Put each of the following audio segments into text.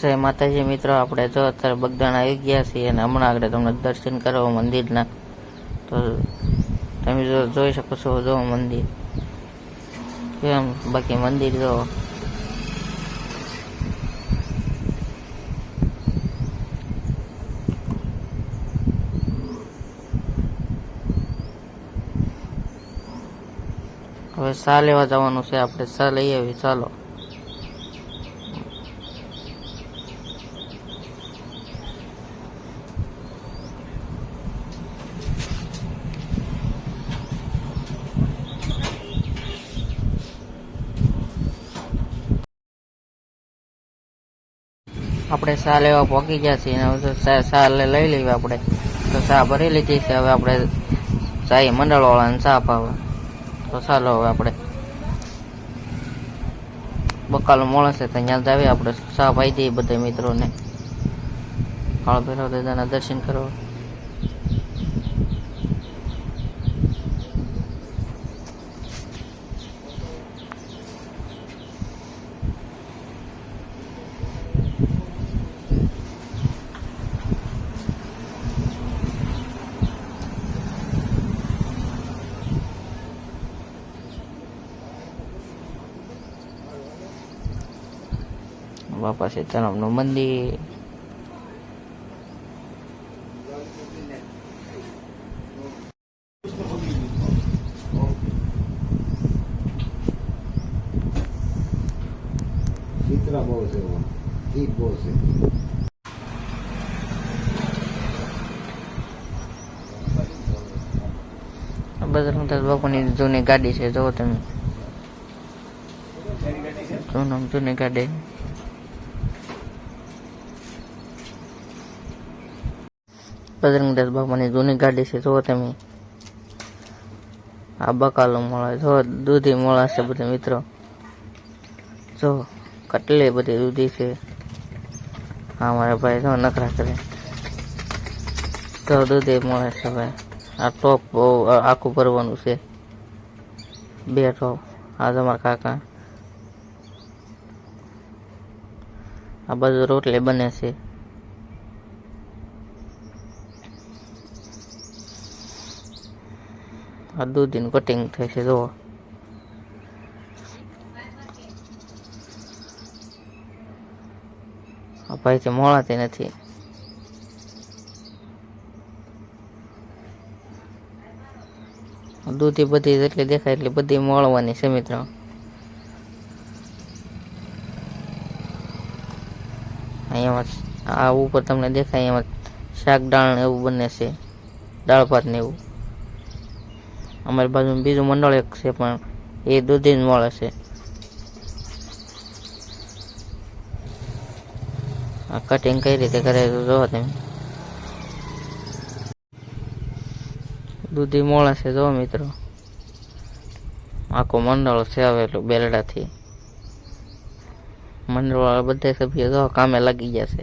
જય માતાજી મિત્રો, આપણે જો અત્યારે બગદાણા આવી ગયા છીએ અને હમણાં આગળ તમને દર્શન કરવા મંદિરના. તો તમે જો જોઈ શકો છો જો મંદિર. કેમ? બાકી મંદિર જો. હવે સા લેવા જવાનું છે? આપણે સા લઈ આવી ચાલો. આપણે સા લેવા પહોંચી ગયા છીએ હવે સા સા લઈ લઈએ આપણે. તો સા ભરી લીધી છે, હવે આપણે સાઈ મંડળવાળાને ચા પાવે તો ચાલો હવે આપણે. બકાલો મળશે તો ત્યાં જ આવીએ આપણે. ચા પાઈ દઈએ બધા મિત્રોને. કાળ ભૈરવ દાદાના દર્શન કરવા. બાપા સીતારામનું મંદિર. બહુ છે બજરંગદાસ બાપુની જૂની ગાડી છે જુઓ તમે. જૂની ગાડી. બજરંગદાસ બાપાની જૂની ગાડી છે જો તમે. આ બકાલો મળે જો દૂધી મળે છે બધા મિત્રો. જો કટલે બધી દૂધી છે. હા મારા ભાઈ જો નખરા કરે. તો દૂધી મળે છે ભાઈ. આ ટોપ બહુ આખું ભરવાનું છે. બે ટોપ. આ તમારા કાકા. આ બધું રોટલી બને છે. આ દૂધીનું કટિંગ થાય છે, જુઓ. આ ભાઈથી મોળાતી નથી. દૂધી બધી જેટલી દેખાય એટલી બધી મળવાની છે, મિત્રો. અહીંયામાં આ ઉપર તમને દેખાય એમાં શાક, દાળ એવું બને છે. દાળ ભાત ને એવું. અમારી બાજુ બીજું મંડળ એક છે, પણ એ દૂધી જ મળે છે. આ કટિંગ કઈ રીતે કરે તો જોવો તમે. દૂધી મળે છે જો મિત્રો. આખું મંડળ છે આવેલું બેલડાથી મંડળ વાળા બધા સભ્યો જો કામે લાગી ગયા છે.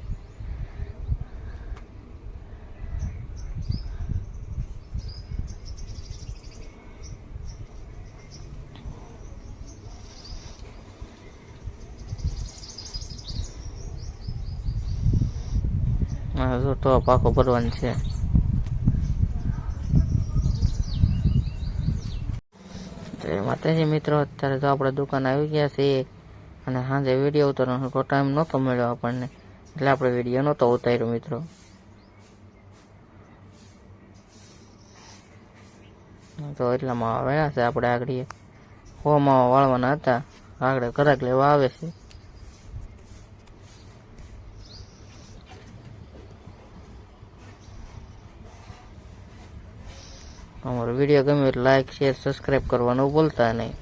હા જો ટોપ આખો ભરવાની છે. માતાજી મિત્રો, અત્યારે તો આપણે દુકાન આવી ગયા છીએ અને સાંજે વીડિયો ઉતારવાનો કોઈ ટાઈમ નહોતો મળ્યો આપણને. એટલે આપણે વીડિયો નહોતો ઉતાર્યો મિત્રો. તો એટલામાં આવ્યા છે, આપણે આગળ હોમાં વાળવાના હતા. આગળ કરાક લેવા આવે છે. અમારો વીડિયો ગમ્યો એટલે લાઈક શેર સબસ્ક્રાઈબ કરવાનું ભૂલતા નહીં.